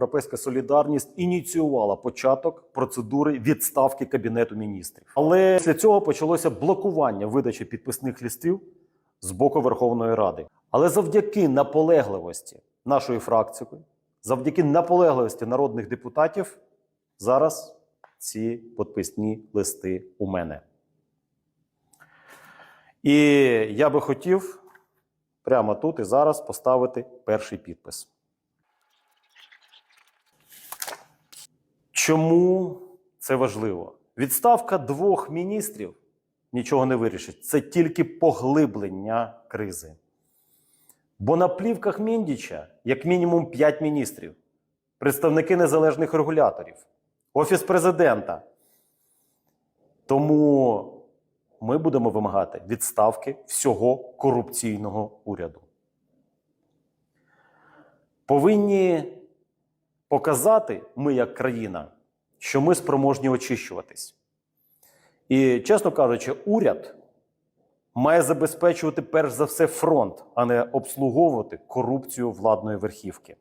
Європейська солідарність ініціювала початок процедури відставки кабінету міністрів. Але після цього почалося блокування видачі підписних листів з боку Верховної Ради. Але завдяки наполегливості нашої фракції, завдяки наполегливості народних депутатів, зараз ці підписні листи у мене. І я би хотів прямо тут і зараз поставити перший підпис. Чому це важливо? Відставка двох міністрів нічого не вирішить. Це тільки поглиблення кризи. Бо на плівках Міндіча як мінімум 5 міністрів, представники незалежних регуляторів, Офіс президента. Тому ми будемо вимагати відставки всього корупційного уряду. Повинні показати ми, як країна, що ми спроможні очищуватись. І, чесно кажучи, уряд має забезпечувати перш за все фронт, а не обслуговувати корупцію владної верхівки.